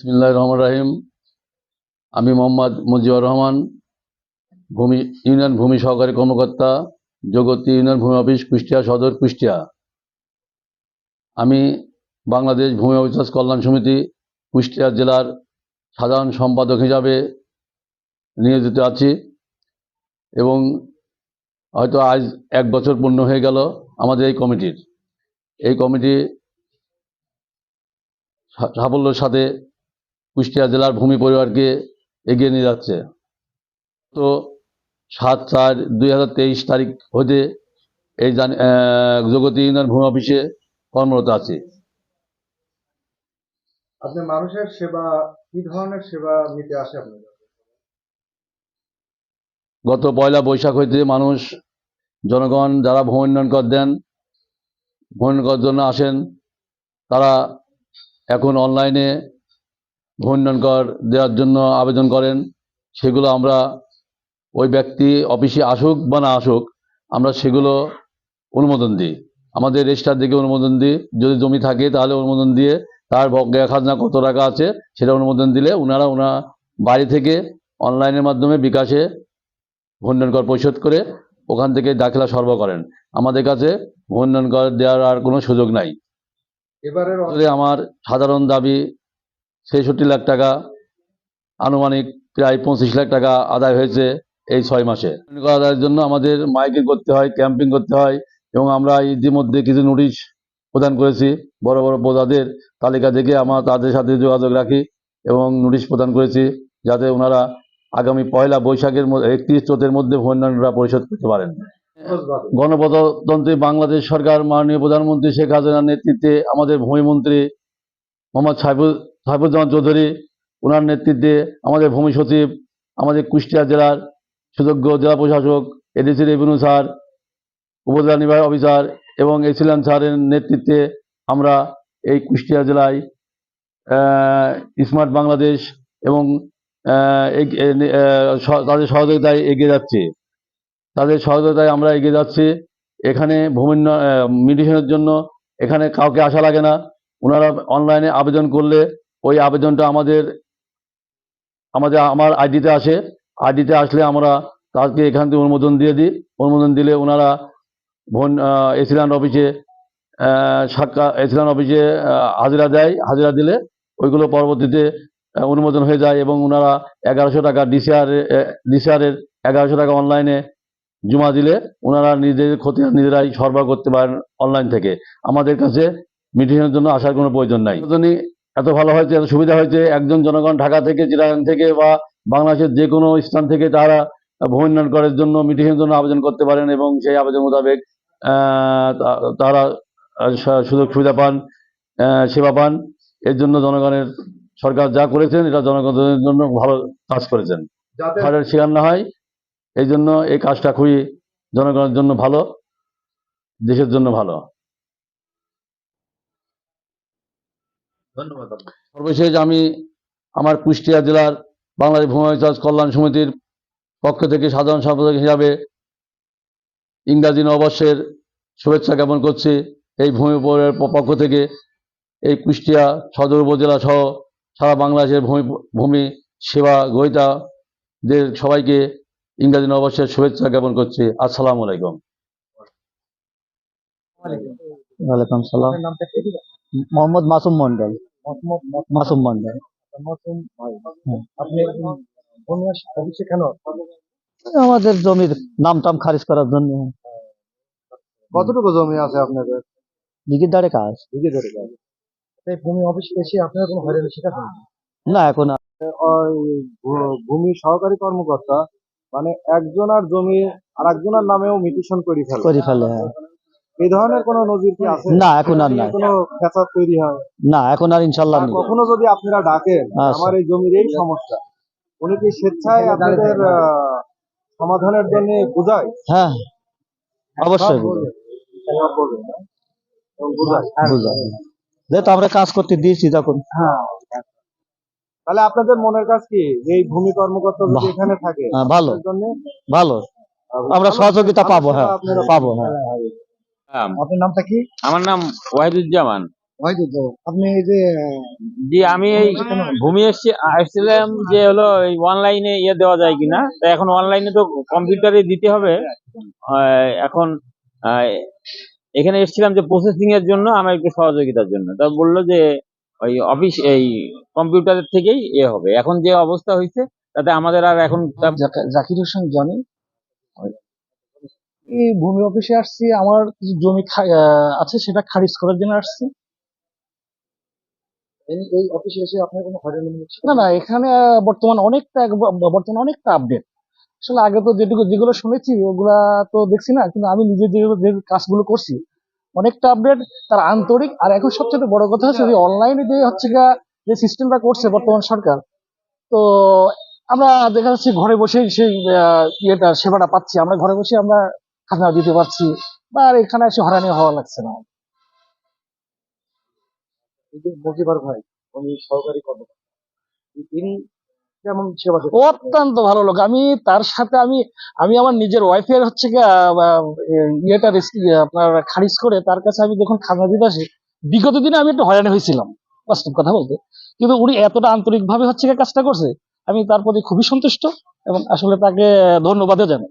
বিসমিল্লাহ রহমান রাহিম। আমি মোহাম্মদ মুজিবুর রহমান, ভূমি, ইউনিয়ন ভূমি সহকারী কর্মকর্তা, জগতী ইউনিয়ন ভূমি অফিস, কুষ্টিয়া সদর, কুষ্টিয়া। আমি বাংলাদেশ ভূমি অবিশ্বাস কল্যাণ সমিতি, কুষ্টিয়া জেলার সাধারণ সম্পাদক হিসাবে নিয়োজিত আছি এবং হয়তো আজ এক বছর পূর্ণ হয়ে গেল আমাদের এই কমিটির। এই কমিটি সাফল্যের সাথে কুষ্টিয়া জেলার ভূমি পরিবারকে এগিয়ে নিয়ে যাচ্ছে। তো সাত চার দুই তারিখ হতে এই জগতী ইউনিয়ন ভূমি অফিসে কর্মরত আছে। আপনি মানুষের সেবা কি ধরনের সেবা নিতে আসে আপনার গত পয়লা বৈশাখ হইতে মানুষ জনগণ যারা ভূমি উন্নয়ন কর দেন ভূমি উন্নয়ন করার জন্য আসেন তারা এখন অনলাইনে ভূমি কর দেওয়ার জন্য আবেদন করেন। সেগুলো আমরা ওই ব্যক্তি অফিসে আসুক বা না আসুক আমরা সেগুলো অনুমোদন দিই। আমাদের রেজিস্টার দিকে অনুমোদন দিই। যদি জমি থাকে তাহলে অনুমোদন দিয়ে তার বকেয়া খাজনা কত টাকা আছে সেটা অনুমোদন দিলে ওনারা ওনা বাড়ি থেকে অনলাইনের মাধ্যমে বিকাশে ভূন্ডন কর পরিশোধ করে ওখান থেকে দাখিলা সরবরাহ করেন। আমাদের কাছে ভূন্ডন কর দেওয়ার আর কোনো সুযোগ নাই। এবারে আমার সাধারণ দাবি ছেষট্টি লাখ টাকা, আনুমানিক প্রায় পঁচিশ লাখ টাকা আদায় হয়েছে এই ছয় মাসে আদায়ের জন্য আমাদের মাইকিং করতে হয়, ক্যাম্পিং করতে হয় এবং আমরা ইতিমধ্যে কিছু নোটিশ প্রদান করেছি বড় বড় প্রজাদের তালিকা দেখে আমরা তাদের সাথে যোগাযোগ রাখি এবং নোটিশ প্রদান করেছি যাতে ওনারা আগামী পয়লা বৈশাখের একত্রিশ চোদ্দের মধ্যে ভূন্ডনরা পরিশোধ করতে পারেন। গণপ্রজাতন্ত্রী বাংলাদেশ সরকার, মাননীয় প্রধানমন্ত্রী শেখ হাসিনার নেতৃত্বে আমাদের ভূমিমন্ত্রী মোহাম্মদ সাইফুল, সাইফুজ্জামান চৌধুরী ওনার নেতৃত্বে আমাদের ভূমি সচিব, আমাদের কুষ্টিয়া জেলার সুযোগ্য জেলা প্রশাসক এডিসি রেভিনিউ স্যার, উপজেলা নির্বাহী অফিসার এবং এসিলান স্যারের নেতৃত্বে আমরা এই কুষ্টিয়া জেলায় স্মার্ট বাংলাদেশ এবং তাদের সহযোগিতায় এগিয়ে যাচ্ছে। তাদের সহযোগিতায় আমরা এগিয়ে যাচ্ছি। এখানে ভূমি মিডিশনের জন্য এখানে কাউকে আসা লাগে না। ওনারা অনলাইনে আবেদন করলে ওই আবেদনটা আমাদের আমাদের আমার আইডিতে আসে। আইডিতে আসলে আমরা তাকে এখান থেকে অনুমোদন দিয়ে দিই। অনুমোদন দিলে ওনারা ভন এসিল্যান্ড অফিসে আহ, সাক্ষা এসিল্যান্ড অফিসে হাজিরা দেয়। হাজিরা দিলে ওইগুলো পরবর্তীতে অনুমোদন হয়ে যায় এবং ওনারা এগারোশো টাকা ডিসিআর ডিসিআরের এগারোশো টাকা অনলাইনে জমা দিলে ওনারা নিজেদের ক্ষতি নিজেরাই সরবরাহ করতে পারেন অনলাইন থেকে। আমাদের কাছে মিটিংয়ের জন্য আসার কোনো প্রয়োজন নাই। এত ভালো হয়েছে এত সুবিধা হয়েছে একজন জনগণ ঢাকা থেকে চিরাগাং থেকে বা বাংলাদেশের যে কোনো স্থান থেকে তারা ভূমি উন্নয়ন করার জন্য মিটিংয়ের জন্য আবেদন করতে পারেন এবং সেই আবেদন মোতাবেক তারা সুযোগ সুবিধা পান সেবা পান। এর জন্য জনগণের সরকার যা করেছেন এটা জনগণের জন্য ভালো কাজ করেছেন। হারের শিকার না হয় এই জন্য এই কাজটা খুবই জনগণের জন্য ভালো দেশের জন্য ভালো। ধন্যবাদ সর্বশেষ আমি আমার কুষ্টিয়া জেলার বাংলাদেশ ভূমি চাষ কল্যাণ সমিতির পক্ষ থেকে সাধারণ সম্পাদক হিসাবে ইংরাজি নববর্ষের শুভেচ্ছা জ্ঞাপন করছি। এই ভূমি পক্ষ থেকে এই কুষ্টিয়া সদর উপজেলা সহ সারা বাংলাদেশের ভূমি ভূমি সেবা গ্রহীতাদের সবাইকে ইংরাজি নববর্ষের শুভেচ্ছা জ্ঞাপন করছি। আসসালামু আলাইকুম। ওয়ালাইকুম সালাম? মোহাম্মদ মাসুম মন্ডল মাসুম মন্ডল মতন। আপনি ভূমি আমাদের জমির নাম টাম খারিজ করার জন্য। কতটুকু জমি আছে আপনাদের? বিঘির দ্বারে কাজ। বিঘে ধরে কাজ। ভূমি অফিসে এসে আপনারা কোনো হয়রানি শিকার হন না এখন ওই ভূ- ভূমি সহকারী কর্মকর্তা মানে একজনের জমি আর একজনের নামেও মিটিশন করে ফেলে। করে ফেলে হ্যাঁ। এই ধরনের কোনো নজির কি আছে? না এখন আর নাই। কোনো ফ্যাসাদ তৈরি হয়? না এখন আর ইনশাল্লাহ নেই। কখনো যদি আপনারা ডাকেন আচ্ছা। আমার এই জমির এই সমস্যা উনি কি স্বেচ্ছায় আপনাদের সমাধানের জন্য বোঝায়? হ্যাঁ অবশ্যই বোঝায়। যেহেতু আমরা কাজ করতে দিয়েছি তখন হ্যাঁ তাহলে আপনাদের মনের কাজ কি? যে ভূমি কর্মকর্তা যদি এখানে থাকে হ্যাঁ, ভালো। ভালো। আমরা সহযোগিতা পাবো হ্যাঁ আপনারা পাবো হ্যাঁ হ্যাঁ, আপনার নামটা কি? আমার নাম ওয়াহিদুজ্জামান। আপনি এই যে জি আমি এই ভূমি এসছি আসছিলাম যে হলো এই অনলাইনে ইয়ে দেওয়া যায় কিনা। তো এখন অনলাইনে তো কম্পিউটারে দিতে হবে। এখন এখানে এসেছিলাম যে প্রসেসিং এর জন্য আমার একটু সহযোগিতার জন্য। তা বলল যে ওই অফিস এই কম্পিউটারের থেকেই এ হবে। এখন যে অবস্থা হয়েছে তাতে আমাদের আর এখন জাকির হোসেন জনি এই ভূমি অফিসে আসছি আমার কিছু জমি আছে সেটা খারিজ করার জন্য আসছি। এই অফিসে এসে আপনার কোনো হয়রানি হচ্ছে না না এখানে বর্তমান অনেকটা বর্তমানে অনেকটা আপডেট আসলে আগে তো যেটুকু যেগুলো শুনেছি ওগুলা তো দেখছি না কিন্তু আমি নিজে যে যে কাজগুলো করছি অনেকটা আপডেট তার আন্তরিক আর এখন সবচেয়ে বড় কথা হচ্ছে যে অনলাইনে যে হচ্ছে যে সিস্টেমটা করছে বর্তমান সরকার তো আমরা দেখা যাচ্ছে ঘরে বসে সেই ইয়েটা সেবাটা পাচ্ছি। আমরা ঘরে বসে আমরা খাজনা দিতে পারছি বা আর এখানে এসে হয়রানি হওয়া লাগছে না। মজিবার ভাই উনি সহকারী কর্মকর্তা। তিনি কেমন সেবা অত্যন্ত ভালো লোক। আমি তার সাথে আমি আমি আমার নিজের ওয়াইফের হচ্ছে ইয়েটা ইয়ে আপনার খারিজ করে তার কাছে আমি যখন খাজনা দিতে আসি বিগত দিনে আমি একটু হয়রানি হয়েছিলাম বাস্তব কথা বলতে। কিন্তু উনি এতটা আন্তরিক ভাবে হচ্ছে কাজটা করছে আমি তার প্রতি খুবই সন্তুষ্ট এবং আসলে তাকে ধন্যবাদও জানাই।